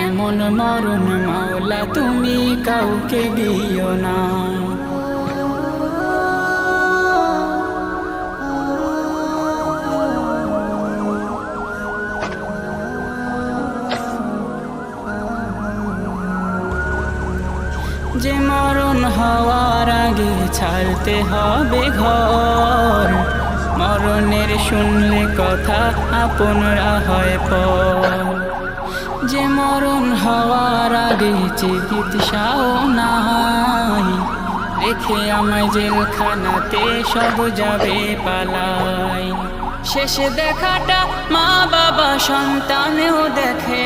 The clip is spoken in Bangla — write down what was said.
এমন মরণ মাওলা, তুমি কাউকে দিও না। যে মরণ হওয়ার আগে ছাড়তে হবে ঘর, মরণের শুনলে কথা আপনরা হয় পর। যে মরণ হওয়ার আগে চিকিৎসাও নাই, রেখে আমায় জেলখানাতে সব যাবে পালাই। শেষে দেখাটা মা বাবা সন্তানেও দেখে